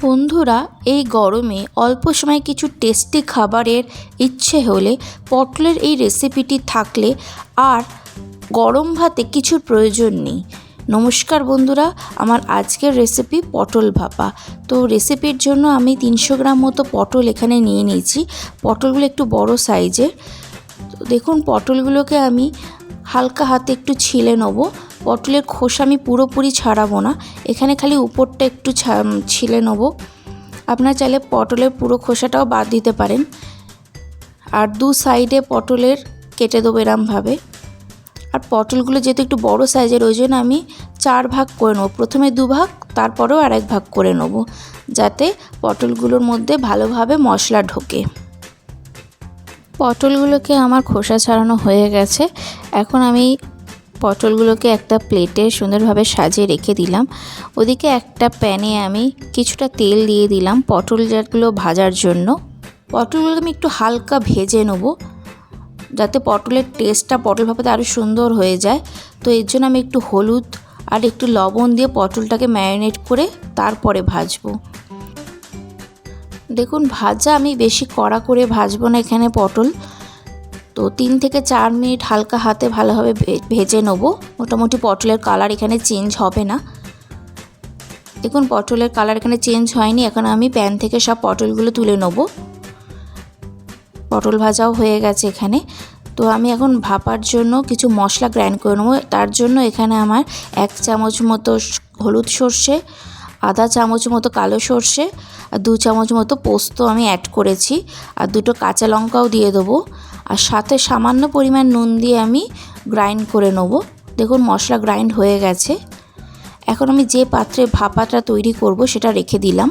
বন্ধুরা, এই গরমে অল্প সময় কিছু টেস্টি খাবারের ইচ্ছে হলে পটলের এই রেসিপিটি থাকলে আর গরম ভাতে কিছুর প্রয়োজন নেই। নমস্কার বন্ধুরা, আমার আজকের রেসিপি পটল ভাপা। তো রেসিপির জন্য আমি তিনশো গ্রাম মতো পটল এখানে নিয়ে নিয়েছি। পটলগুলো একটু বড় সাইজের দেখুন, পটলগুলোকে আমি হালকা হাতে একটু ছিলে নেব। পটলের খোসা আমি পুরোপুরি ছাড়াবো না। এখানে খালি উপরটা একটু ছিলে নেব। আপনারা চাইলে পটলের পুরো খোসাটাও বাদ দিতে পারেন। আর দু সাইডে পটলের কেটে দেবো এরমভাবে। আর পটলগুলো যেহেতু একটু বড় সাইজের, ওই জন্য আমি চার ভাগ করে নেব। প্রথমে দু ভাগ, তারপরেও আর এক ভাগ করে নেব, যাতে পটলগুলোর মধ্যে ভালোভাবে মশলা ঢোকে। পটলগুলোকে আমার খোসা ছাড়ানো হয়ে গেছে। এখন আমি পটলগুলোকে একটা প্লেটে সুন্দরভাবে সাজিয়ে রেখে দিলাম। ওদিকে একটা প্যানে আমি কিছুটা তেল দিয়ে দিলাম পটল যেগুলো ভাজার জন্য। পটলগুলোকে আমি একটু হালকা ভেজে নেব, যাতে পটলের টেস্টটা, পটল ভাপাতে আরও সুন্দর হয়ে যায়। তো এর জন্য আমি একটু হলুদ আর একটু লবণ দিয়ে পটলটাকে ম্যারিনেট করে তারপরে ভাজবো। দেখুন, ভাজা আমি বেশি কড়া করে ভাজবো না এখানে পটল। তো তিন থেকে চার মিনিট হালকা হাতে ভালোভাবে ভেজে নেব। মোটামুটি পটলের কালার এখানে চেঞ্জ হবে না। দেখুন, পটলের কালার এখানে চেঞ্জ হয়নি। এখন আমি প্যান থেকে সব পটলগুলো তুলে নেব। পটল ভাজাও হয়ে গেছে এখানে। তো আমি এখন ভাপার জন্য কিছু মশলা গ্রাইন্ড করে নেব। তার জন্য এখানে আমার এক চামচ মতো হলুদ সর্ষে, আধা চামচ মতো কালো সর্ষে, আর দু চামচ মতো পোস্ত আমি অ্যাড করেছি। আর দুটো কাঁচা লঙ্কাও দিয়ে দেবো। আর সাথে সামান্য পরিমাণ নুন দিয়ে আমি গ্রাইন্ড করে নেব। দেখুন, মশলা গ্রাইন্ড হয়ে গেছে। এখন আমি যে পাত্রে ভাপাটা তৈরি করব সেটা রেখে দিলাম।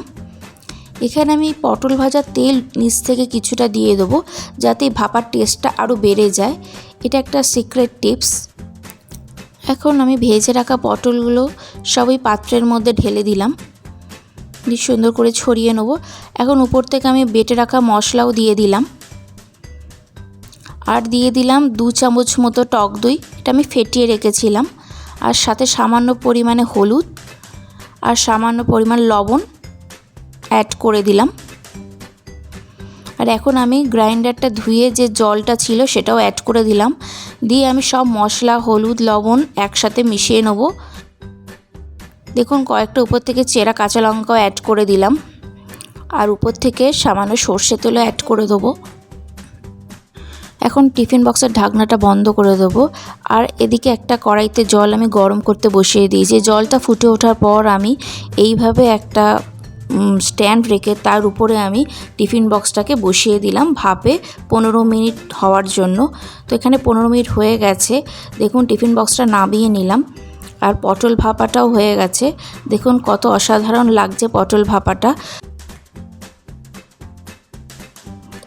এখানে আমি পটল ভাজার তেল নিচ থেকে কিছুটা দিয়ে দেবো যাতে ভাপার টেস্টটা আরও বেড়ে যায়। এটা একটা সিক্রেট টিপস এখন আমি ভেজে রাখা পটলগুলো সবই পাত্রের মধ্যে ঢেলে দিলাম। সুন্দর করে ছড়িয়ে নেব। এখন উপর থেকে আমি বেটে রাখা মশলাও দিয়ে দিলাম। আর দিয়ে দিলাম দু চামচ মতো টক দই, এটা আমি ফেটিয়ে রেখেছিলাম। আর সাথে সামান্য পরিমাণে হলুদ আর সামান্য পরিমাণ লবণ অ্যাড করে দিলাম। আর এখন আমি গ্রাইন্ডারটা ধুয়ে যে জলটা ছিল সেটাও অ্যাড করে দিলাম। দিয়ে আমি সব মশলা, হলুদ, লবণ একসাথে মিশিয়ে নেব। দেখুন, কয়েকটা উপর থেকে চেরা কাঁচা লঙ্কাও অ্যাড করে দিলাম। আর উপর থেকে সামান্য সর্ষে তেলও অ্যাড করে দেবো। এখন টিফিন বক্সের ঢাকনাটা বন্ধ করে দেবো। আর এদিকে একটা কড়াইতে জল আমি গরম করতে বসিয়ে দিয়েছি। জলটা ফুটে ওঠার পর আমি এইভাবে একটা স্ট্যান্ড রেখে তার উপরে আমি টিফিন বক্সটাকে বসিয়ে দিলাম ভাপে পনেরো মিনিট হওয়ার জন্য। তো এখানে পনেরো মিনিট হয়ে গেছে। দেখুন টিফিন বক্সটা নামিয়ে নিলাম। আর পটল ভাপাটাও হয়ে গেছে। দেখুন কত অসাধারণ লাগছে পটল ভাপাটা।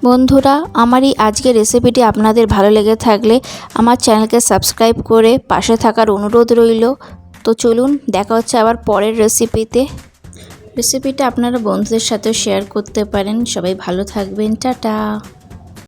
বন্ধুরা, আমার এই আজকের রেসিপিটি আপনাদের ভালো লেগে থাকলে আমার চ্যানেলকে সাবস্ক্রাইব করে পাশে থাকার অনুরোধ রইল। তো চলুন, দেখা হচ্ছে আবার পরের রেসিপিতে রেসিপিটা আপনারা বন্ধুদের সাথেও শেয়ার করতে পারেন। সবাই ভালো থাকবেন। টাটা।